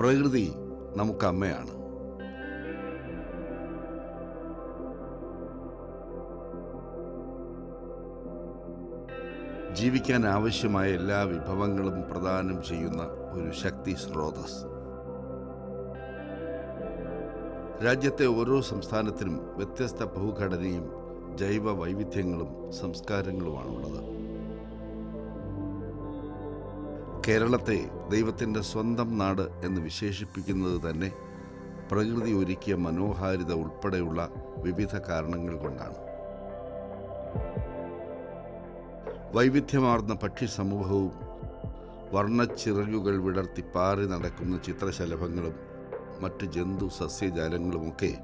പ്രകൃതി നമുക്ക് അമ്മയാണ് ജീവിക്കാൻ ആവശ്യമായ എല്ലാ വിഭവങ്ങളും പ്രദാനം ചെയ്യുന്ന ഒരു ശക്തി സ്രോതസ്. രാജ്യത്തെ ഓരോ സംസ്ഥാനത്തിനും വ്യത്യസ്ത ഭൂഘടനയും ജൈവ വൈവിധ്യങ്ങളും സംസ്കാരങ്ങളുമാണുള്ളത്. കേരളത്തെ ദൈവത്തിന്റെ സ്വന്തം നാട് എന്ന് വിശേഷിപ്പിക്കുന്നത് തന്നെ പ്രകൃതി ഒരുക്കിയ മനോഹാരിത ഉൾപ്പെടെയുള്ള വിവിധ കാരണങ്ങൾ കൊണ്ടാണ്. വൈവിധ്യമാർന്ന പക്ഷി സമൂഹവും വർണച്ചിറകുകൾ വിടർത്തി പാറി നടക്കുന്ന ചിത്രശലഭങ്ങളും മറ്റ് ജന്തു സസ്യജാലങ്ങളുമൊക്കെ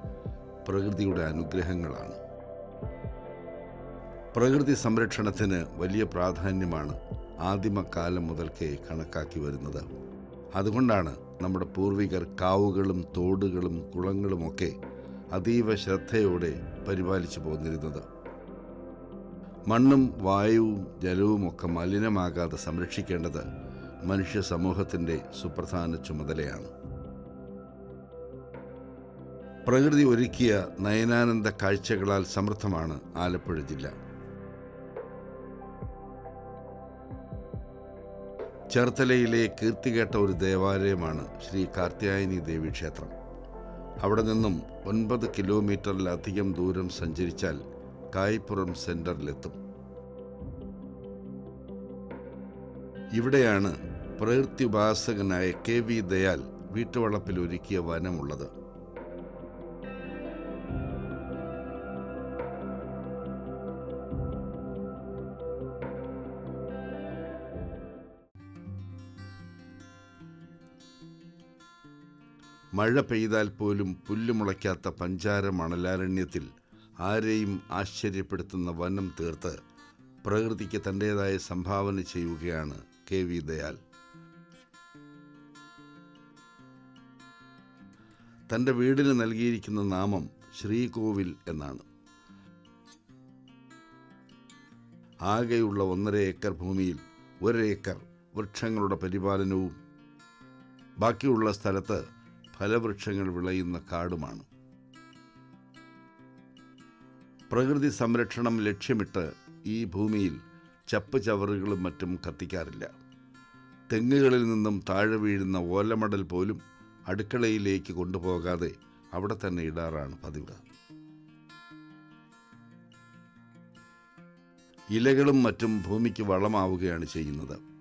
പ്രകൃതിയുടെ അനുഗ്രഹങ്ങളാണ്. പ്രകൃതി സംരക്ഷണത്തിന് വലിയ പ്രാധാന്യമാണ് ആദിമകാലം മുതൽക്കേ കണക്കാക്കി വരുന്നത്. അതുകൊണ്ടാണ് നമ്മുടെ പൂർവികർ കാവുകളും തോടുകളും കുളങ്ങളുമൊക്കെ അതീവ ശ്രദ്ധയോടെ പരിപാലിച്ചു പോന്നിരുന്നത്. മണ്ണും വായുവും ജലവുമൊക്കെ മലിനമാകാതെ സംരക്ഷിക്കേണ്ടത് മനുഷ്യ സമൂഹത്തിന്റെ സുപ്രധാന ചുമതലയാണ്. പ്രകൃതി ഒരുക്കിയ നയനാനന്ദ കാഴ്ചകളാൽ സമൃദ്ധമാണ് ആലപ്പുഴ ജില്ല. ചേർത്തലയിലെ കീർത്തികേട്ട ഒരു ദേവാലയമാണ് ശ്രീ കാർത്യായനി ദേവി ക്ഷേത്രം. അവിടെ നിന്നും ഒൻപത് കിലോമീറ്ററിലധികം ദൂരം സഞ്ചരിച്ചാൽ കായ്പുറം സെന്ററിലെത്തും. ഇവിടെയാണ് പ്രകൃതി ഉപാസകനായ കെ വി ദയാൽ വീട്ടുവളപ്പിൽ ഒരുക്കിയ വനമുള്ളത്. മഴ പെയ്താൽ പോലും പുല്ലുമുളയ്ക്കാത്ത പഞ്ചാര മണലാരണ്യത്തിൽ ആരെയും ആശ്ചര്യപ്പെടുത്തുന്ന വനം തീർത്ത് പ്രകൃതിക്ക് തന്റെതായ സംഭാവന ചെയ്യുകയാണ് കെ വി ദയാൽ. തന്റെ വീടിന് നൽകിയിരിക്കുന്ന നാമം ശ്രീകോവിൽ എന്നാണ്. ആകെയുള്ള ഒന്നര ഏക്കർ ഭൂമിയിൽ ഒരു ഏക്കർ വൃക്ഷങ്ങളുടെ പരിപാലനവും ബാക്കിയുള്ള സ്ഥലത്ത് ഫലവൃക്ഷങ്ങൾ വിളയുന്ന കാടുമാണ്. പ്രകൃതി സംരക്ഷണം ലക്ഷ്യമിട്ട് ഈ ഭൂമിയിൽ ചപ്പ് ചവറുകളും മറ്റും കത്തിക്കാറില്ല. തെങ്ങുകളിൽ നിന്നും താഴെ വീഴുന്ന ഓലമടൽ പോലും അടുക്കളയിലേക്ക് കൊണ്ടുപോകാതെ അവിടെ തന്നെ ഇടാറാണ് പതിവ്. ഇലകളും മറ്റും ഭൂമിക്ക് വളമാവുകയാണ് ചെയ്യുന്നത്.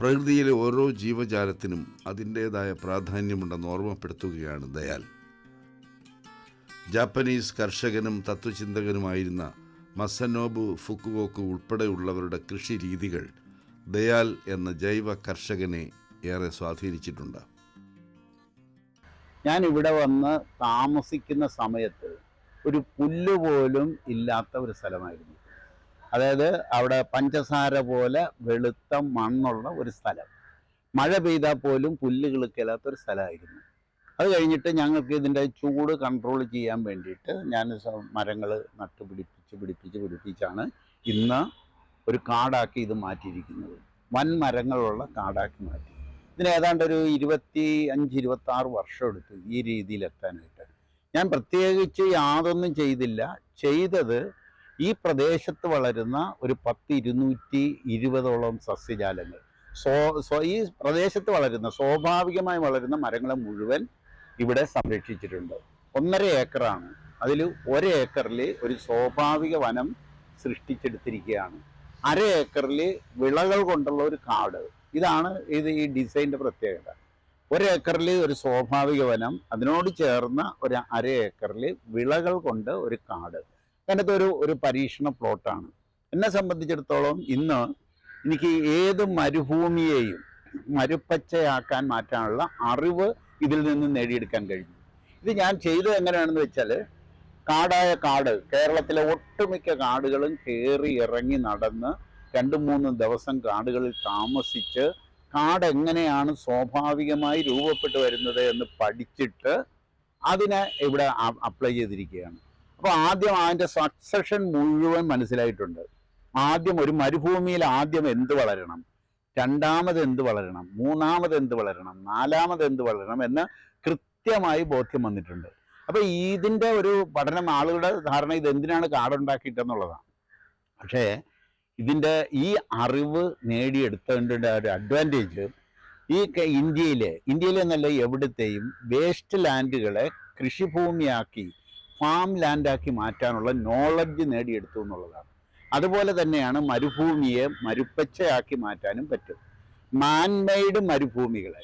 പ്രകൃതിയിലെ ഓരോ ജീവജാലത്തിനും അതിന്റെതായ പ്രാധാന്യമുണ്ടെന്ന് ഓർമ്മപ്പെടുത്തുകയാണ് ദയാൽ. ജാപ്പനീസ് കർഷകനും തത്വചിന്തകനുമായിരുന്ന മസനോബു ഫുക്കുവോക്ക് ഉൾപ്പെടെയുള്ളവരുടെ കൃഷി രീതികൾ ദയാൽ എന്ന ജൈവ കർഷകനെ ഏറെ സ്വാധീനിച്ചിട്ടുണ്ട്. ഞാൻ ഇവിടെ വന്ന് താമസിക്കുന്ന സമയത്ത് ഒരു പുല്ല് പോലും ഇല്ലാത്ത ഒരു സ്ഥലമായിരുന്നു. അതായത് അവിടെ പഞ്ചസാര പോലെ വെളുത്ത മണ്ണുള്ള ഒരു സ്ഥലം. മഴ പെയ്താൽ പോലും പുല്ല് കിളുക്കില്ലാത്ത ഒരു സ്ഥലമായിരുന്നു. അത് കഴിഞ്ഞിട്ട് ഞങ്ങൾക്ക് ഇതിന്റെ ചൂട് കൺട്രോൾ ചെയ്യാൻ വേണ്ടിയിട്ട് ഞാൻ മരങ്ങൾ നട്ടുപിടിപ്പിച്ച് പിടിപ്പിച്ച് പിടിപ്പിച്ചാണ് ഇന്ന് ഒരു കാടാക്കി ഇത് മാറ്റിയിരിക്കുന്നത്. വൻ മരങ്ങളുള്ള കാടാക്കി മാറ്റി. ഇതിന് ഏതാണ്ട് ഒരു ഇരുപത്തി അഞ്ച് ഇരുപത്തി ആറ് വർഷം എടുത്തു ഈ രീതിയിൽ എത്താനായിട്ട്. ഞാൻ പ്രത്യേകിച്ച് യാതൊന്നും ചെയ്തില്ല. ചെയ്തത് ഈ പ്രദേശത്ത് വളരുന്ന ഒരു പത്ത് ഇരുന്നൂറ്റി ഇരുപതോളം സസ്യജാലങ്ങൾ. സോ സോ ഈ പ്രദേശത്ത് വളരുന്ന സ്വാഭാവികമായി വളരുന്ന മരങ്ങളെ മുഴുവൻ ഇവിടെ സംരക്ഷിച്ചിട്ടുണ്ട്. ഒന്നര ഏക്കറാണ്. അതിൽ ഒരേക്കറിൽ ഒരു സ്വാഭാവിക വനം സൃഷ്ടിച്ചെടുത്തിരിക്കുകയാണ്. അര ഏക്കറിൽ വിളകൾ കൊണ്ടുള്ള ഒരു കാട്. ഇതാണ് ഇത് ഈ ഡിസൈന്റെ പ്രത്യേകത. ഒരേക്കറിൽ ഒരു സ്വാഭാവിക വനം അതിനോട് ചേർന്ന ഒരു അര ഏക്കറിൽ വിളകൾ കൊണ്ട് ഒരു കാട്. അങ്ങനത്തെ ഒരു ഒരു പരീക്ഷണ പ്ലോട്ടാണ്. എന്നെ സംബന്ധിച്ചിടത്തോളം ഇന്ന് എനിക്ക് ഏത് മരുഭൂമിയെയും മരുപ്പച്ചയാക്കാൻ മാറ്റാനുള്ള അറിവ് ഇതിൽ നിന്ന് നേടിയെടുക്കാൻ കഴിഞ്ഞു. ഇത് ഞാൻ ചെയ്തത് എങ്ങനെയാണെന്ന് വെച്ചാൽ കാടായ കാട് കേരളത്തിലെ ഒട്ടുമിക്ക കാടുകളും കയറി ഇറങ്ങി നടന്ന് രണ്ട് മൂന്ന് ദിവസം കാടുകളിൽ താമസിച്ച് കാട് എങ്ങനെയാണ് സ്വാഭാവികമായി രൂപപ്പെട്ടു വരുന്നത് എന്ന് പഠിച്ചിട്ട് അതിനെ ഇവിടെ അപ്ലൈ ചെയ്തിരിക്കുകയാണ്. അപ്പോൾ ആദ്യം അതിന്റെ സക്സഷൻ മുഴുവൻ മനസ്സിലായിട്ടുണ്ട്. ആദ്യം ഒരു മരുഭൂമിയിൽ ആദ്യം എന്ത് വളരണം? രണ്ടാമത് എന്ത് വളരണം? മൂന്നാമത് എന്ത് വളരണം? നാലാമത് എന്ത് വളരണം? എന്ന് കൃത്യമായി ബോധ്യം വന്നിട്ടുണ്ട്. അപ്പോൾ ഇതിന്റെ ഒരു പഠനം ആളുകളുടെ ധാരണ ഇത് എന്തിനാണ് കാടുണ്ടാക്കിയിട്ടെന്നുള്ളതാണ്. പക്ഷേ ഇതിന്റെ ഈ അറിവ് നേടിയെടുത്തതിന്റെ ഒരു അഡ്വാന്റേജ് ഈ ഇന്ത്യയിലെ ഇന്ത്യയിലെന്നല്ല എവിടുത്തെയും വേസ്റ്റ് ലാൻഡുകളെ കൃഷിഭൂമിയാക്കി ഫാം ലാൻഡാക്കി മാറ്റാനുള്ള നോളജ് നേടിയെടുത്തു എന്നുള്ളതാണ്. അതുപോലെ തന്നെയാണ് മരുഭൂമിയെ മരുപ്പച്ചയാക്കി മാറ്റാനും പറ്റും. മാൻമെയ്ഡ് മരുഭൂമികളെ.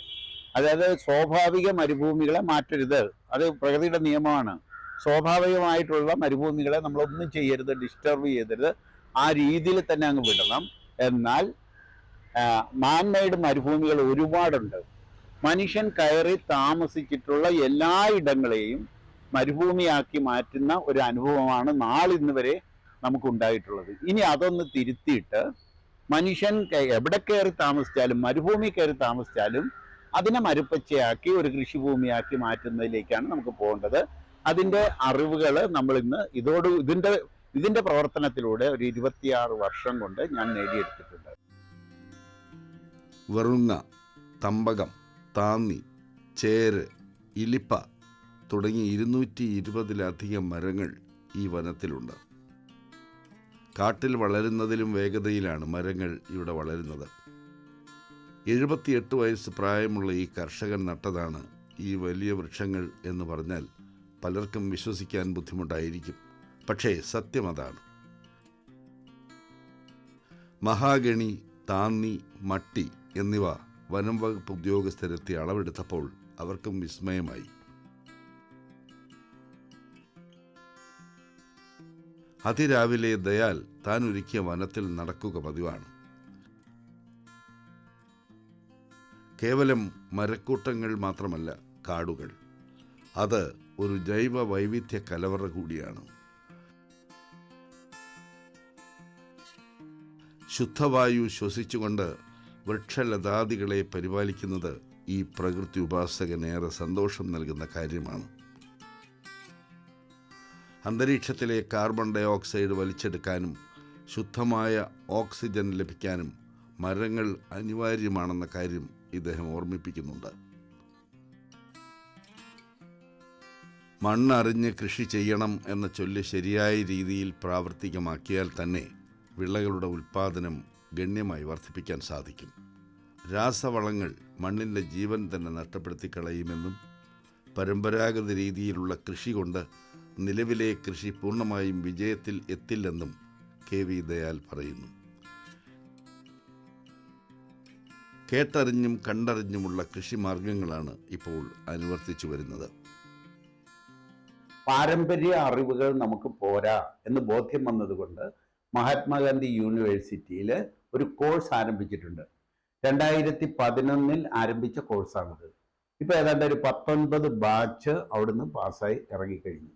അതായത് സ്വാഭാവിക മരുഭൂമികളെ മാറ്റരുത്. അത് പ്രകൃതിയുടെ നിയമമാണ്. സ്വാഭാവികമായിട്ടുള്ള മരുഭൂമികളെ നമ്മളൊന്നും ചെയ്യരുത് ഡിസ്റ്റർബ് ചെയ്യരുത്. ആ രീതിയിൽ തന്നെ അങ്ങ് വിടണം. എന്നാൽ മാൻമെയ്ഡ് മരുഭൂമികൾ ഒരുപാടുണ്ട്. മനുഷ്യൻ കയറി താമസിച്ചിട്ടുള്ള എല്ലാ ഇടങ്ങളെയും മരുഭൂമിയാക്കി മാറ്റുന്ന ഒരു അനുഭവമാണ് നാളിന്ന് വരെ നമുക്കുണ്ടായിട്ടുള്ളത്. ഇനി അതൊന്ന് തിരുത്തിയിട്ട് മനുഷ്യൻ എവിടെ കയറി താമസിച്ചാലും മരുഭൂമി കയറി താമസിച്ചാലും അതിനെ മരുപ്പച്ചയാക്കി ഒരു കൃഷിഭൂമിയാക്കി മാറ്റുന്നതിലേക്കാണ് നമുക്ക് പോകേണ്ടത്. അതിന്റെ അറിവുകൾ നമ്മൾ ഇന്ന് ഇതോട് ഇതിന്റെ ഇതിന്റെ പ്രവർത്തനത്തിലൂടെ ഒരു ഇരുപത്തിയാറ് വർഷം കൊണ്ട് ഞാൻ നേടിയെടുത്തിട്ടുണ്ട്. വെറുങ്ങ തമ്പകം താന്നി ചേര് ഇലിപ്പ തുടങ്ങി ഇരുന്നൂറ്റി ഇരുപതിലധികം മരങ്ങൾ ഈ വനത്തിലുണ്ട്. കാട്ടിൽ വളരുന്നതിലും വേഗതയിലാണ് മരങ്ങൾ ഇവിടെ വളരുന്നത്. എഴുപത്തിയെട്ട് വയസ്സ് പ്രായമുള്ള ഈ കർഷകൻ നട്ടതാണ് ഈ വലിയ വൃക്ഷങ്ങൾ എന്ന് പറഞ്ഞാൽ പലർക്കും വിശ്വസിക്കാൻ ബുദ്ധിമുട്ടായിരിക്കും. പക്ഷേ സത്യം അതാണ്. മഹാഗണി താന്നി മട്ടി എന്നിവ വനം വകുപ്പ് ഉദ്യോഗസ്ഥരെത്തി അളവെടുത്തപ്പോൾ അവർക്കും വിസ്മയമായി. അതിരാവിലെ ദയാൽ താൻ ഒരുക്കിയ വനത്തിൽ നടക്കുക പതിവാണ്. കേവലം മരക്കൂട്ടങ്ങൾ മാത്രമല്ല കാടുകൾ. അത് ഒരു ജൈവ വൈവിധ്യ കലവറ കൂടിയാണ്. ശുദ്ധവായു ശ്വസിച്ചുകൊണ്ട് വൃക്ഷലതാദികളെ പരിപാലിക്കുന്നത് ഈ പ്രകൃതി ഉപാസകനേറെ സന്തോഷം നൽകുന്ന കാര്യമാണ്. അന്തരീക്ഷത്തിലെ കാർബൺ ഡൈ ഓക്സൈഡ് വലിച്ചെടുക്കാനും ശുദ്ധമായ ഓക്സിജൻ ലഭിക്കാനും മരങ്ങൾ അനിവാര്യമാണെന്ന കാര്യം ഇദ്ദേഹം ഓർമ്മിപ്പിക്കുന്നുണ്ട്. മണ്ണറിഞ്ഞ് കൃഷി ചെയ്യണം എന്ന ചൊല്ല് ശരിയായ രീതിയിൽ പ്രാവർത്തികമാക്കിയാൽ തന്നെ വിളകളുടെ ഉൽപ്പാദനം ഗണ്യമായി വർദ്ധിപ്പിക്കാൻ സാധിക്കും. രാസവളങ്ങൾ മണ്ണിന്റെ ജീവൻ തന്നെ നഷ്ടപ്പെടുത്തി കളയുമെന്നും പരമ്പരാഗത രീതിയിലുള്ള കൃഷി കൊണ്ട് നിലവിലെ കൃഷി പൂർണമായും വിജയത്തിൽ എത്തില്ലെന്നും കെ വി ദയാൽ പറയുന്നു. കേട്ടറിഞ്ഞും കണ്ടറിഞ്ഞുമുള്ള കൃഷി മാർഗങ്ങളാണ് ഇപ്പോൾ അനുവർത്തിച്ചു വരുന്നത്. പാരമ്പര്യ അറിവുകൾ നമുക്ക് പോരാ എന്ന് ബോധ്യം വന്നതുകൊണ്ട് മഹാത്മാഗാന്ധി യൂണിവേഴ്സിറ്റിയിൽ ഒരു കോഴ്സ് ആരംഭിച്ചിട്ടുണ്ട്. രണ്ടായിരത്തി പതിനൊന്നിൽ ആരംഭിച്ച കോഴ്സാണിത്. ഇപ്പൊ ഏതാണ്ട് ഒരു പത്തൊൻപത് ബാച്ച് അവിടുന്ന് പാസ്സായി ഇറങ്ങിക്കഴിഞ്ഞു.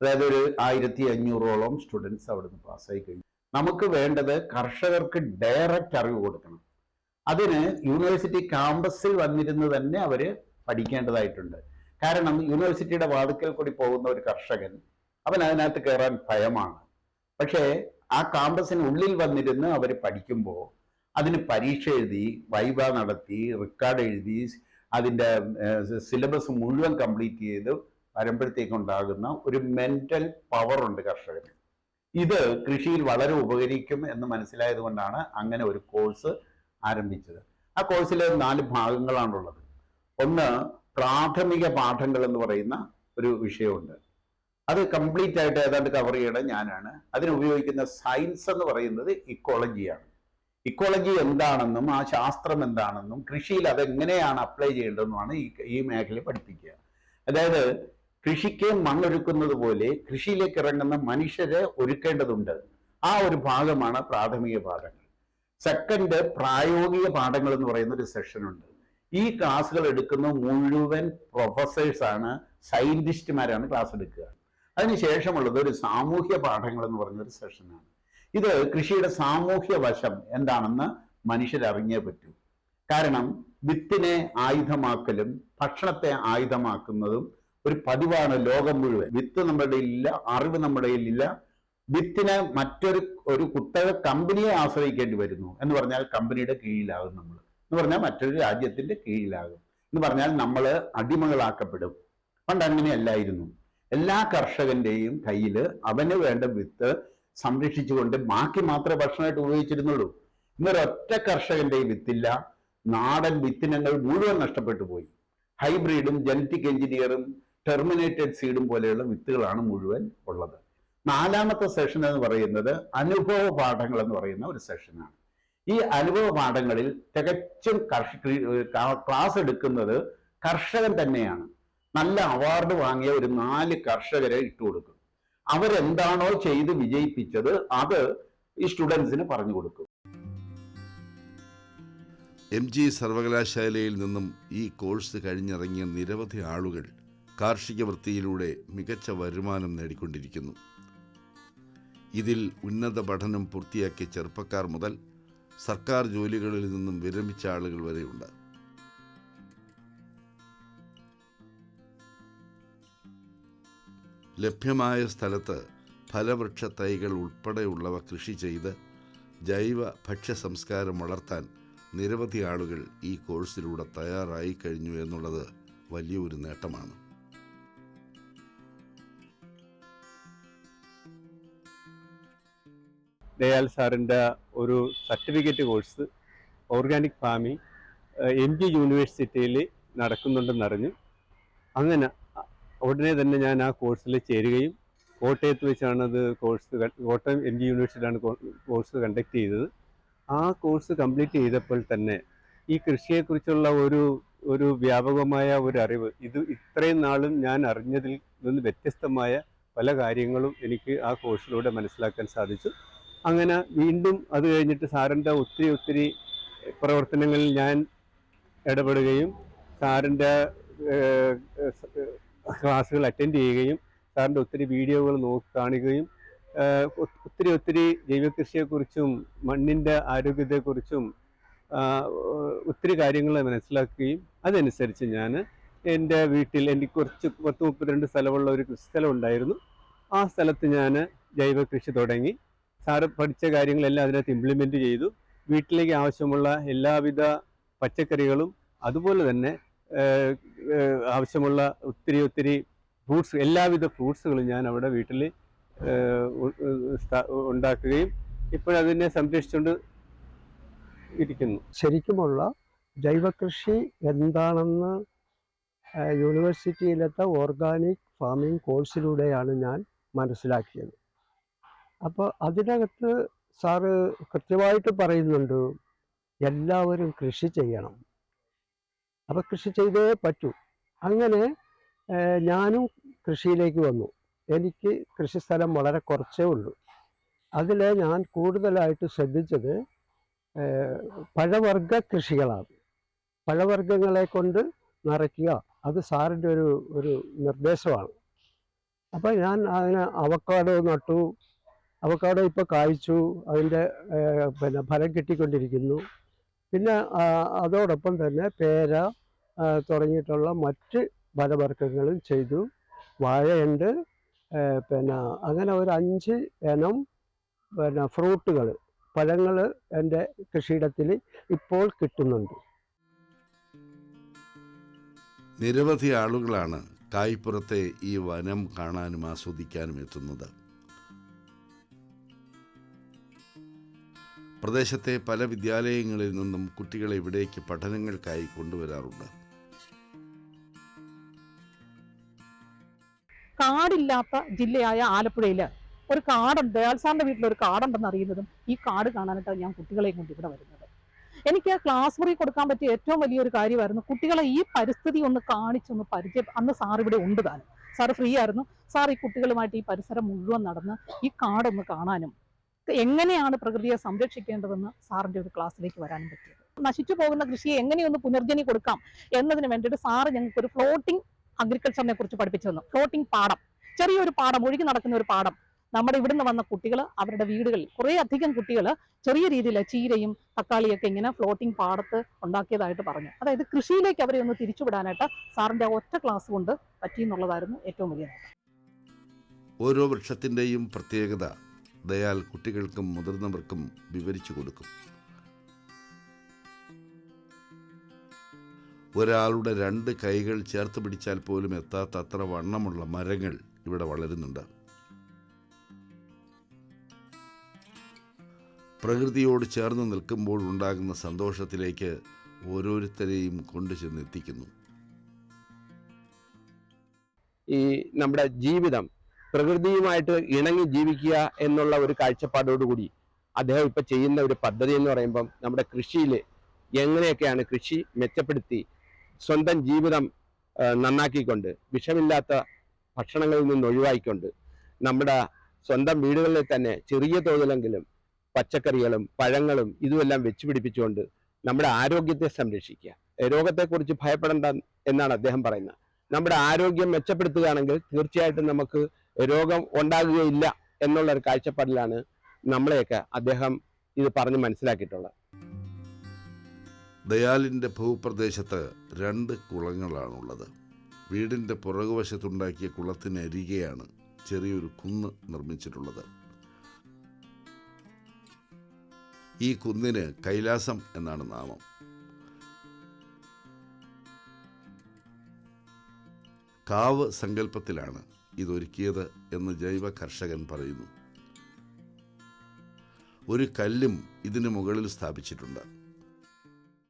അതായത് ഒരു ആയിരത്തി അഞ്ഞൂറോളം സ്റ്റുഡൻസ് അവിടുന്ന് പാസ്സായി കഴിഞ്ഞു. നമുക്ക് വേണ്ടത് കർഷകർക്ക് ഡയറക്റ്റ് അറിവ് കൊടുക്കണം. അതിന് യൂണിവേഴ്സിറ്റി ക്യാമ്പസിൽ വന്നിരുന്ന് തന്നെ അവർ പഠിക്കേണ്ടതായിട്ടുണ്ട്. കാരണം യൂണിവേഴ്സിറ്റിയുടെ വാതുക്കൽ കൂടി പോകുന്ന ഒരു കർഷകൻ അവൻ അതിനകത്ത് കയറാൻ ഭയമാണ്. പക്ഷേ ആ കാമ്പസിനുള്ളിൽ വന്നിരുന്ന് അവർ പഠിക്കുമ്പോൾ അതിന് പരീക്ഷ എഴുതി വൈവ നടത്തി റെക്കോർഡ് എഴുതി അതിന്റെ സിലബസ് മുഴുവൻ കംപ്ലീറ്റ് ചെയ്ത് വരുമ്പോഴത്തേക്കുണ്ടാകുന്ന ഒരു മെന്റൽ പവർ ഉണ്ട് കർഷകന്. ഇത് കൃഷിയിൽ വളരെ ഉപകരിക്കും എന്ന് മനസ്സിലായത് കൊണ്ടാണ് അങ്ങനെ ഒരു കോഴ്സ് ആരംഭിച്ചത്. ആ കോഴ്സിലെ നാല് ഭാഗങ്ങളാണുള്ളത്. ഒന്ന് പ്രാഥമിക പാഠങ്ങൾ എന്ന് പറയുന്ന ഒരു വിഷയമുണ്ട്. അത് കംപ്ലീറ്റ് ആയിട്ട് ഏതാണ്ട് കവർ ചെയ്യണം ഞാനാണ്. അതിനുപയോഗിക്കുന്ന സയൻസ് എന്ന് പറയുന്നത് ഇക്കോളജിയാണ് ഇക്കോളജി എന്താണെന്നും ആ ശാസ്ത്രം എന്താണെന്നും കൃഷിയിൽ അതെങ്ങനെയാണ് അപ്ലൈ ചെയ്യേണ്ടതെന്നുമാണ് ഈ ഈ പഠിപ്പിക്കുക. അതായത് കൃഷിക്ക് മണ്ണൊരുക്കുന്നത് പോലെ കൃഷിയിലേക്ക് ഇറങ്ങുന്ന മനുഷ്യരെ ഒരുക്കേണ്ടതുണ്ട്. ആ ഒരു ഭാഗമാണ് പ്രാഥമിക പാഠങ്ങൾ. സെക്കൻഡ് പ്രായോഗിക പാഠങ്ങൾ എന്ന് പറയുന്ന ഒരു സെഷൻ ഉണ്ട്. ഈ ക്ലാസ്സുകൾ എടുക്കുന്ന മുഴുവൻ പ്രൊഫസേഴ്സാണ് സയന്റിസ്റ്റുമാരാണ് ക്ലാസ് എടുക്കുക. അതിനുശേഷമുള്ളത് ഒരു സാമൂഹ്യ പാഠങ്ങൾ എന്ന് പറഞ്ഞ ഒരു സെഷനാണ് ഇത് കൃഷിയുടെ സാമൂഹ്യ വശം എന്താണെന്ന് മനുഷ്യരറിഞ്ഞേ പറ്റൂ. കാരണം വിത്തിനെ ആയുധമാക്കലും ഭക്ഷണത്തെ ആയുധമാക്കുന്നതും ഒരു പതിവാണ് ലോകം മുഴുവൻ. വിത്ത് നമ്മുടെ ഇല്ല അറിവ് നമ്മുടെ ഇല്ല വിത്തിനെ മറ്റൊരു ഒരു കുത്തക കമ്പനിയെ ആശ്രയിക്കേണ്ടി വരുന്നു എന്ന് പറഞ്ഞാൽ കമ്പനിയുടെ കീഴിലാകും നമ്മൾ. എന്ന് പറഞ്ഞാൽ മറ്റൊരു രാജ്യത്തിന്റെ കീഴിലാകും. എന്ന് പറഞ്ഞാൽ നമ്മൾ അടിമകളാക്കപ്പെടും. പണ്ട് അങ്ങനെയല്ലായിരുന്നു എല്ലാ കർഷകന്റെയും കയ്യിൽ അവന് വേണ്ട വിത്ത് സംരക്ഷിച്ചുകൊണ്ട് ബാക്കി മാത്രമേ ഭക്ഷണമായിട്ട് ഉപയോഗിച്ചിരുന്നുള്ളൂ. ഇന്നൊരൊറ്റ കർഷകന്റെയും വിത്തില്ല. നാടൻ വിത്തിനങ്ങൾ മുഴുവൻ നഷ്ടപ്പെട്ടു പോയി. ഹൈബ്രിഡും ജനറ്റിക് എഞ്ചിനീയറും ടെർമിനേറ്റഡ് സീഡും പോലെയുള്ള വിത്തുകളാണ് മുഴുവൻ ഉള്ളത്. നാലാമത്തെ സെഷൻ എന്ന് പറയുന്നത് അനുഭവ പാഠങ്ങൾ എന്ന് പറയുന്ന ഒരു സെഷനാണ് ഈ അനുഭവ പാഠങ്ങളിൽ തികച്ചും ക്ലാസ് എടുക്കുന്നത് കർഷകൻ തന്നെയാണ്. നല്ല അവാർഡ് വാങ്ങിയ ഒരു നാല് കർഷകരെ ഇട്ടു കൊടുക്കും. അവരെന്താണോ ചെയ്ത് വിജയിപ്പിച്ചത് അത് ഈ സ്റ്റുഡൻസിന് പറഞ്ഞു കൊടുക്കും. എം ജി സർവകലാശാലയിൽ നിന്നും ഈ കോഴ്സ് കഴിഞ്ഞിറങ്ങിയ നിരവധി ആളുകൾ കാർഷിക വൃത്തിയിലൂടെ മികച്ച വരുമാനം നേടിക്കൊണ്ടിരിക്കുന്നു. ഇതിൽ ഉന്നത പഠനം പൂർത്തിയാക്കിയ ചെറുപ്പക്കാർ മുതൽ സർക്കാർ ജോലികളിൽ നിന്നും വിരമിച്ച ആളുകൾ വരെയുണ്ട്. ലഭ്യമായ സ്ഥലത്ത് ഫലവൃക്ഷ തൈകൾ ഉൾപ്പെടെയുള്ളവ കൃഷി ചെയ്ത് ജൈവ ഭക്ഷ്യ സംസ്കാരം വളർത്താൻ നിരവധി ആളുകൾ ഈ കോഴ്സിലൂടെ തയ്യാറായി കഴിഞ്ഞു എന്നുള്ളത് വലിയൊരു നേട്ടമാണ്. ദയാൽ സാറിന്റെ ഒരു certificate course organic farming M G യൂണിവേഴ്സിറ്റിയിൽ നടക്കുന്നുണ്ടെന്നറിഞ്ഞു അങ്ങനെ ഉടനെ തന്നെ ഞാൻ ആ കോഴ്സിൽ ചേരുകയും കോട്ടയത്ത് വെച്ചാണ് അത് കോഴ്സ് കോട്ടയം എം ജി യൂണിവേഴ്സിറ്റിയിലാണ് കോഴ്സ് കണ്ടക്ട് ചെയ്തത്. ആ കോഴ്സ് കംപ്ലീറ്റ് ചെയ്തപ്പോൾ തന്നെ ഈ കൃഷിയെക്കുറിച്ചുള്ള ഒരു ഒരു വ്യാപകമായ ഒരു അറിവ് ഇത് ഇത്രയും നാളും ഞാൻ അറിഞ്ഞതിൽ നിന്ന് വ്യത്യസ്തമായ പല കാര്യങ്ങളും എനിക്ക് ആ കോഴ്സിലൂടെ മനസ്സിലാക്കാൻ സാധിച്ചു. അങ്ങനെ വീണ്ടും അത് കഴിഞ്ഞിട്ട് സാറിന്റെ ഒത്തിരി ഒത്തിരി പ്രവർത്തനങ്ങളിൽ ഞാൻ ഇടപെടുകയും സാറിന്റെ ക്ലാസ്സുകൾ അറ്റൻഡ് ചെയ്യുകയും സാറിന്റെ ഒത്തിരി വീഡിയോകൾ നോക്കി കാണുകയും ഒത്തിരി ഒത്തിരി ജൈവകൃഷിയെക്കുറിച്ചും മണ്ണിന്റെ ആരോഗ്യത്തെക്കുറിച്ചും ഒത്തിരി കാര്യങ്ങൾ മനസ്സിലാക്കുകയും അതനുസരിച്ച് ഞാൻ എന്റെ വീട്ടിൽ എനിക്ക് കുറച്ച് പത്ത് മുപ്പത്തിരണ്ട് സ്ഥലമുള്ള ഒരു കൃഷി സ്ഥലം ഉണ്ടായിരുന്നു. ആ സ്ഥലത്ത് ഞാൻ ജൈവ കൃഷി തുടങ്ങി. സാറ് പഠിച്ച കാര്യങ്ങളെല്ലാം അതിനകത്ത് ഇംപ്ലിമെന്റ് ചെയ്തു. വീട്ടിലേക്ക് ആവശ്യമുള്ള എല്ലാവിധ പച്ചക്കറികളും അതുപോലെ തന്നെ ആവശ്യമുള്ള ഒത്തിരി ഒത്തിരി ഫ്രൂട്ട്സ് എല്ലാവിധ ഫ്രൂട്ട്സുകളും ഞാൻ അവിടെ വീട്ടിൽ ഉണ്ടാക്കുകയും ഇപ്പോഴതിനെ സംരക്ഷിച്ചുകൊണ്ട് ഇരിക്കുന്നു. ശരിക്കുമുള്ള ജൈവകൃഷി എന്താണെന്ന് യൂണിവേഴ്സിറ്റിയിലത്തെ ഓർഗാനിക് ഫാമിംഗ് കോഴ്സിലൂടെയാണ് ഞാൻ മനസ്സിലാക്കിയത്. അപ്പോൾ അതിനകത്ത് സാറ് കൃത്യമായിട്ട് പറയുന്നുണ്ട് എല്ലാവരും കൃഷി ചെയ്യണം. അപ്പോൾ കൃഷി ചെയ്തേ പറ്റൂ. അങ്ങനെ ഞാനും കൃഷിയിലേക്ക് വന്നു. എനിക്ക് കൃഷിസ്ഥലം വളരെ കുറച്ചേ ഉള്ളൂ. അതിൽ ഞാൻ കൂടുതലായിട്ട് ശ്രദ്ധിച്ചത് പഴവർഗ കൃഷികളാണ്. പഴവർഗങ്ങളെ കൊണ്ട് നിറയ്ക്കുക അത് സാറിന്റെ ഒരു ഒരു നിർദ്ദേശമാണ്. അപ്പോൾ ഞാൻ അതിന് അവക്കാഡോ നട്ടു അവക്കാഡോ ഇപ്പോൾ കായ്ച്ചു അതിന്റെ പിന്നെ ഫലം കിട്ടിക്കൊണ്ടിരിക്കുന്നു. പിന്നെ അതോടൊപ്പം തന്നെ പേര തുടങ്ങിയിട്ടുള്ള മറ്റ് ഫലവർഗങ്ങളും ചെയ്തു. വാഴയുണ്ട് പിന്നെ അങ്ങനെ ഒരു അഞ്ച് ഇനം പിന്നെ ഫ്രൂട്ടുകൾ ഫലങ്ങൾ എന്റെ കൃഷിയിടത്തിൽ ഇപ്പോൾ കിട്ടുന്നുണ്ട്. നിരവധി ആളുകളാണ് കായ്പുറത്തെ ഈ വനം കാണാനും ആസ്വദിക്കാനും എത്തുന്നത്. പ്രദേശത്തെ പല വിദ്യാലയങ്ങളിൽ നിന്നും കുട്ടികളെ ഇവിടേക്ക് പഠനങ്ങൾക്കായി കൊണ്ടുവരാറുണ്ട്. കാടില്ലാത്ത ജില്ലയായ ആലപ്പുഴയിൽ ഒരു കാടുണ്ട്. ദയാൽസാറിന്റെ വീട്ടിൽ ഒരു കാടുണ്ടെന്ന് അറിയുന്നതും ഈ കാട് കാണാനായിട്ടാണ് ഞാൻ കുട്ടികളെയും കൊണ്ട് ഇവിടെ വരുന്നത്. എനിക്ക് ക്ലാസ് മുറി കൊടുക്കാൻ പറ്റിയ ഏറ്റവും വലിയൊരു കാര്യമായിരുന്നു കുട്ടികളെ ഈ പരിസ്ഥിതി ഒന്ന് കാണിച്ചൊന്ന് പരിചയം അന്ന് സാർ ഇവിടെ ഉണ്ട് താനും. സാർ ഫ്രീ ആയിരുന്നു. സാർ ഈ കുട്ടികളുമായിട്ട് ഈ പരിസരം മുഴുവൻ നടന്ന് ഈ കാടൊന്ന് കാണാനും എങ്ങനെയാണ് പ്രകൃതിയെ സംരക്ഷിക്കേണ്ടതെന്ന് സാറിന്റെ ഒരു ക്ലാസ്സിലേക്ക് വരാനും പറ്റിയത്? നശിച്ചു പോകുന്ന കൃഷിയെ എങ്ങനെയൊന്ന് പുനർജനി കൊടുക്കാം എന്നതിന് വേണ്ടിയിട്ട് സാറ് ഞങ്ങൾക്ക് ഒരു ഫ്ലോട്ടിംഗ് അഗ്രികൾച്ചറിനെ കുറിച്ച് പഠിപ്പിച്ചു തന്നു. ഫ്ലോട്ടിംഗ് പാടം. ചെറിയൊരു പാടം ഒഴുകി നടക്കുന്ന ഒരു പാടം. നമ്മുടെ ഇവിടുന്ന് വന്ന കുട്ടികൾ അവരുടെ വീടുകളിൽ കുറേ അധികം കുട്ടികൾ ചെറിയ രീതിയിൽ ചീരയും തക്കാളിയൊക്കെ ഇങ്ങനെ ഫ്ലോട്ടിംഗ് പാടത്ത് ഉണ്ടാക്കിയതായിട്ട് പറഞ്ഞു. അതായത് കൃഷിയിലേക്ക് അവരെ ഒന്ന് തിരിച്ചുവിടാനായിട്ട് സാറിന്റെ ഒറ്റ ക്ലാസ് കൊണ്ട് പറ്റിയെന്നുള്ളതായിരുന്നു ഏറ്റവും വലിയ. ഓരോ വൃക്ഷത്തിന്റെയും പ്രത്യേകത ദയാൽ കുട്ടികൾക്കും മുതിർന്നവർക്കും വിവരിച്ചു കൊടുക്കും. ഒരാളുടെ രണ്ട് കൈകൾ ചേർത്ത് പിടിച്ചാൽ പോലും എത്താത്ത അത്ര വണ്ണമുള്ള മരങ്ങൾ ഇവിടെ വളരുന്നുണ്ട്. പ്രകൃതിയോട് ചേർന്ന് നിൽക്കുമ്പോൾ ഉണ്ടാകുന്ന സന്തോഷത്തിലേക്ക് ഓരോരുത്തരെയും കൊണ്ടു ചെന്നെത്തിക്കുന്നു. ഈ നമ്മുടെ ജീവിതം പ്രകൃതിയുമായിട്ട് ഇണങ്ങി ജീവിക്കുക എന്നുള്ള ഒരു കാഴ്ചപ്പാടോടുകൂടി അദ്ദേഹം ഇപ്പൊ ചെയ്യുന്ന ഒരു പദ്ധതി എന്ന് പറയുമ്പം നമ്മുടെ കൃഷിയിൽ എങ്ങനെയൊക്കെയാണ് കൃഷി മെച്ചപ്പെടുത്തി സ്വന്തം ജീവിതം നന്നാക്കിക്കൊണ്ട് വിഷമില്ലാത്ത ഭക്ഷണങ്ങളിൽ നിന്ന് ഒഴിവാക്കിക്കൊണ്ട് നമ്മുടെ സ്വന്തം വീടുകളിൽ തന്നെ ചെറിയ തോതിലെങ്കിലും പച്ചക്കറികളും പഴങ്ങളും ഇതുമെല്ലാം വെച്ച് പിടിപ്പിച്ചുകൊണ്ട് നമ്മുടെ ആരോഗ്യത്തെ സംരക്ഷിക്കുക. രോഗത്തെക്കുറിച്ച് ഭയപ്പെടേണ്ട എന്നാണ് അദ്ദേഹം പറയുന്നത്. നമ്മുടെ ആരോഗ്യം മെച്ചപ്പെടുത്തുകയാണെങ്കിൽ തീർച്ചയായിട്ടും നമുക്ക് രോഗം ഉണ്ടാകുകയില്ല എന്നുള്ള ഒരു കാഴ്ചപ്പാടിലാണ് നമ്മളെയൊക്കെ അദ്ദേഹം ഇത് പറഞ്ഞ് മനസ്സിലാക്കിയിട്ടുള്ളത്. ദയാലിന്റെ ഭൂപ്രദേശത്ത് രണ്ട് കുളങ്ങളാണുള്ളത്. വീടിന്റെ പുറകുവശത്തുണ്ടാക്കിയ കുളത്തിനരികെയാണ് ചെറിയൊരു കുന്ന് നിർമ്മിച്ചിട്ടുള്ളത്. ഈ കുന്നിന് കൈലാസം എന്നാണ് നാമം. കാവ് സങ്കല്പത്തിലാണ് ഇതൊരുക്കിയത് എന്ന് ജൈവ കർഷകൻ പറയുന്നു. ഒരു കല്ലും ഇതിന് മുകളിൽ സ്ഥാപിച്ചിട്ടുണ്ട്.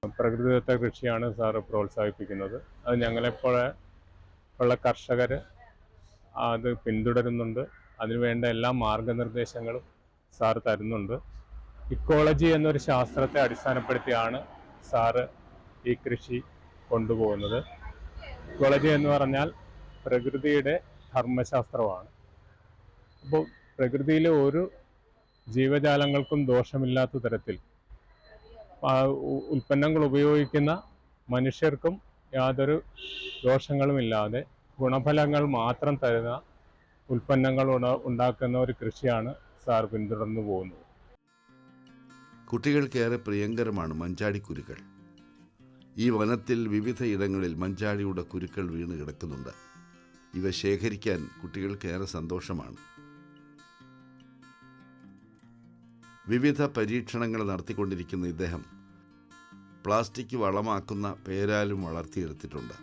പ്രകൃതിദത്ത കൃഷിയാണ് സാറ് പ്രോത്സാഹിപ്പിക്കുന്നത്. അത് ഞങ്ങളെപ്പോലെ ഉള്ള കർഷകർ അത് പിന്തുടരുന്നുണ്ട്. അതിനുവേണ്ട എല്ലാ മാർഗനിർദ്ദേശങ്ങളും സാർ തരുന്നുണ്ട്. ഇക്കോളജി എന്നൊരു ശാസ്ത്രത്തെ അടിസ്ഥാനപ്പെടുത്തിയാണ് സാറ് ഈ കൃഷി കൊണ്ടുപോകുന്നത്. ഇക്കോളജി എന്ന് പറഞ്ഞാൽ പ്രകൃതിയുടെ ധർമ്മശാസ്ത്രമാണ്. അപ്പോൾ പ്രകൃതിയിലെ ഒരു ജീവജാലങ്ങൾക്കും ദോഷമില്ലാത്ത തരത്തിൽ ഉൽപ്പന്നങ്ങൾ ഉപയോഗിക്കുന്ന മനുഷ്യർക്കും യാതൊരു ദോഷങ്ങളുമില്ലാതെ ഗുണഫലങ്ങൾ മാത്രം തരുന്ന ഉൽപ്പന്നങ്ങൾ ഉണ്ടാക്കുന്ന ഒരു കൃഷിയാണ് സാർ പിന്തുടർന്നു പോകുന്നത്. കുട്ടികൾക്കേറെ പ്രിയങ്കരമാണ് മഞ്ചാടി കുരുക്കൾ ഈ വനത്തിൽ വിവിധ ഇടങ്ങളിൽ മഞ്ചാടിയുടെ കുരുക്കൾ വീണ് കിടക്കുന്നുണ്ട്. ഇവ ശേഖരിക്കാൻ കുട്ടികൾക്കേറെ സന്തോഷമാണ്. വിവിധ പരീക്ഷണങ്ങൾ നടത്തിക്കൊണ്ടിരിക്കുന്ന ഇദ്ദേഹം പ്ലാസ്റ്റിക് വളമാക്കുന്ന പേരാലും വളർത്തിയെടുത്തിട്ടുണ്ട്.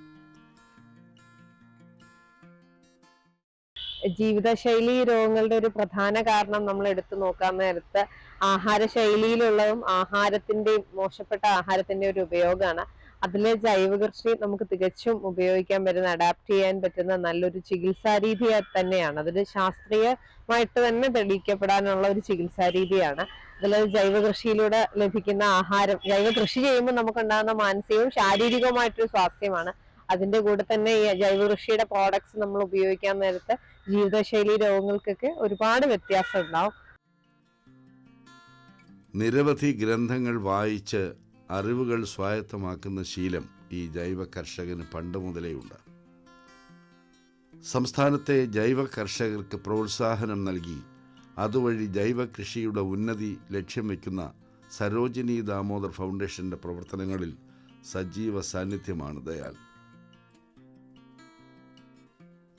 ജീവിതശൈലി രോഗങ്ങളുടെ ഒരു പ്രധാന കാരണം നമ്മൾ എടുത്തു നോക്കാൻ നേരത്ത് ആഹാരശൈലിയിലുള്ളതും ആഹാരത്തിന്റെയും മോശപ്പെട്ട ആഹാരത്തിന്റെ ഒരു ഉപയോഗമാണ്. അതിലെ ജൈവ കൃഷി നമുക്ക് തികച്ചും ഉപയോഗിക്കാൻ പറ്റുന്ന അഡാപ്റ്റ് ചെയ്യാൻ പറ്റുന്ന നല്ലൊരു ചികിത്സാ രീതി തന്നെയാണ്. അതൊരു ശാസ്ത്രീയമായിട്ട് തന്നെ തെളിയിക്കപ്പെടാനുള്ള ഒരു ചികിത്സാ രീതിയാണ്. അതിൽ ജൈവ കൃഷിയിലൂടെ ലഭിക്കുന്ന ആഹാരം ജൈവ കൃഷി ചെയ്യുമ്പോൾ നമുക്കുണ്ടാകുന്ന മാനസികവും ശാരീരികവുമായിട്ടൊരു സ്വാസ്ഥ്യമാണ്. അതിന്റെ കൂടെ തന്നെ ഈ ജൈവ കൃഷിയുടെ പ്രോഡക്ട്സ് നമ്മൾ ഉപയോഗിക്കാൻ നേരത്തെ ജീവിതശൈലി രോഗങ്ങൾക്കൊക്കെ ഒരുപാട് വ്യത്യാസം ഉണ്ടാവും നിരവധി ഗ്രന്ഥങ്ങൾ വായിച്ച് അറിവുകൾ സ്വായത്തമാക്കുന്ന ശീലം ഈ ജൈവ കർഷകന് പണ്ട് മുതലേ ഉണ്ട്. സംസ്ഥാനത്തെ ജൈവ കർഷകർക്ക് പ്രോത്സാഹനം നൽകി അതുവഴി ജൈവ കൃഷിയുടെ ഉന്നതി ലക്ഷ്യം വയ്ക്കുന്ന സരോജിനി ദാമോദർ ഫൗണ്ടേഷന്റെ പ്രവർത്തനങ്ങളിൽ സജീവ സാന്നിധ്യമാണ് ദയാൽ.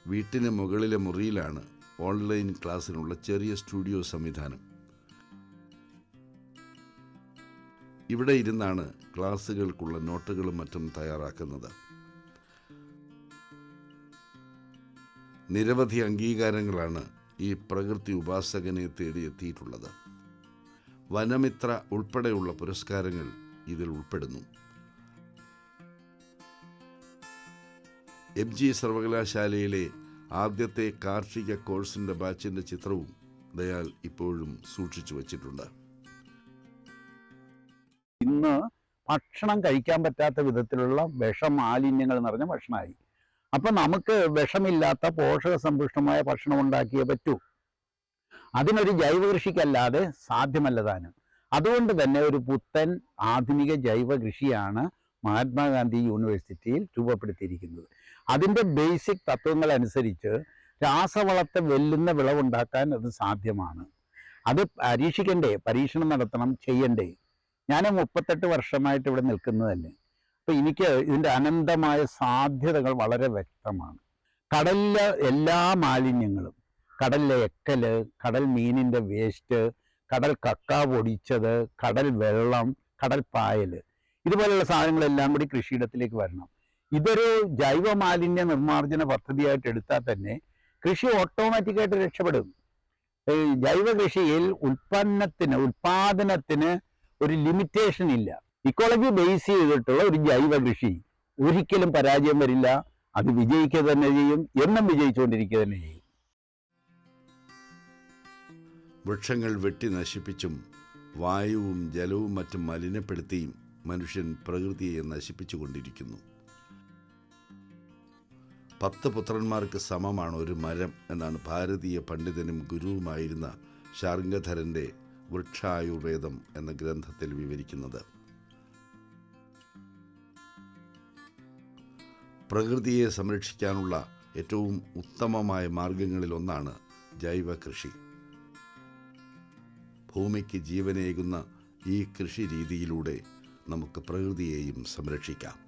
വീട്ടിന് മുകളിലെ മുറിയിലാണ് ഓൺലൈൻ ക്ലാസ്സിനുള്ള ചെറിയ സ്റ്റുഡിയോ സംവിധാനം. ഇവിടെ ഇരുന്നാണ് ക്ലാസ്സുകൾക്കുള്ള നോട്ടുകളും മറ്റും തയ്യാറാക്കുന്നത്. നിരവധി അംഗീകാരങ്ങളാണ് ഈ പ്രകൃതി ഉപാസകനെ തേടിയെത്തിയിട്ടുള്ളത്. വനമിത്ര ഉൾപ്പെടെയുള്ള പുരസ്കാരങ്ങൾ ഇതിൽ ഉൾപ്പെടുന്നു. എം ജി സർവകലാശാലയിലെ ആദ്യത്തെ കാർഷിക കോഴ്സിന്റെ ബാച്ചിന്റെ ചിത്രവും ദയാൽ ഇപ്പോഴും സൂക്ഷിച്ചു വച്ചിട്ടുണ്ട്. ഇന്ന് ഭക്ഷണം കഴിക്കാൻ പറ്റാത്ത വിധത്തിലുള്ള വിഷമാലിന്യങ്ങൾ നിറഞ്ഞ ഭക്ഷണമായി. അപ്പൊ നമുക്ക് വിഷമില്ലാത്ത പോഷക സമ്പുഷ്ടമായ ഭക്ഷണം ഉണ്ടാക്കിയേ പറ്റൂ. അതിനൊരു ജൈവ കൃഷിക്കല്ലാതെ സാധ്യമല്ല അതുകൊണ്ട് തന്നെ ഒരു പുത്തൻ ആധുനിക ജൈവ കൃഷിയാണ് മഹാത്മാഗാന്ധി യൂണിവേഴ്സിറ്റിയിൽ രൂപപ്പെടുത്തിയിരിക്കുന്നത്. അതിന്റെ ബേസിക് തത്വങ്ങൾ അനുസരിച്ച് രാസവളത്തെ വെല്ലുന്ന വിളവുണ്ടാക്കാൻ അത് സാധ്യമാണ്. അത് പരീക്ഷിക്കണ്ടേ? പരീക്ഷണം നടത്തണം ചെയ്യണ്ടേ? ഞാൻ മുപ്പത്തെട്ട് വർഷമായിട്ട് ഇവിടെ നിൽക്കുന്നതല്ലേ. അപ്പൊ എനിക്ക് ഇതിന്റെ അനന്തമായ സാധ്യതകൾ വളരെ വ്യക്തമാണ്. കടലിലെ എല്ലാ മാലിന്യങ്ങളും കടലിലെ എക്കൽ കടൽ മീനിന്റെ വേസ്റ്റ് കടൽ കക്ക പൊടിച്ചത് കടൽ വെള്ളം കടൽ പായൽ ഇതുപോലെയുള്ള സാധനങ്ങളെല്ലാം കൂടി കൃഷിയിടത്തിലേക്ക് വരണം. ഇതൊരു ജൈവ മാലിന്യ നിർമ്മാർജന പദ്ധതിയായിട്ട് എടുത്താൽ തന്നെ കൃഷി ഓട്ടോമാറ്റിക്കായിട്ട് രക്ഷപ്പെടും. ജൈവ കൃഷിയിൽ ഉൽപ്പന്നത്തിന് ഉൽപാദനത്തിന് ഒരു ലിമിറ്റേഷൻ ഇല്ല. ഇക്കോളജി ബേസ് ചെയ്തിട്ടുള്ള ഒരു ജൈവ കൃഷി. ഒരിക്കലും പരാജയം വരില്ല. അത് വിജയിക്കുക തന്നെ ചെയ്യും. എന്നും വിജയിച്ചുകൊണ്ടിരിക്കുക തന്നെ ചെയ്യും. വൃക്ഷങ്ങൾ വെട്ടി നശിപ്പിച്ചും വായുവും ജലവും മറ്റും മലിനപ്പെടുത്തിയും മനുഷ്യൻ പ്രകൃതിയെ നശിപ്പിച്ചുകൊണ്ടിരിക്കുന്നു. പത്ത് പുത്രന്മാർക്ക് സമമാണ് ഒരു മരം എന്നാണ് ഭാരതീയ പണ്ഡിതനും ഗുരുവുമായിരുന്ന ശാർംഗധരന്റെ വൃക്ഷായുർവേദം എന്ന ഗ്രന്ഥത്തിൽ വിവരിക്കുന്നത്. പ്രകൃതിയെ സംരക്ഷിക്കാനുള്ള ഏറ്റവും ഉത്തമമായ മാർഗങ്ങളിലൊന്നാണ് ജൈവ കൃഷി. ഭൂമിക്ക് ജീവനേകുന്ന ഈ കൃഷി രീതിയിലൂടെ നമുക്ക് പ്രകൃതിയെയും സംരക്ഷിക്കാം.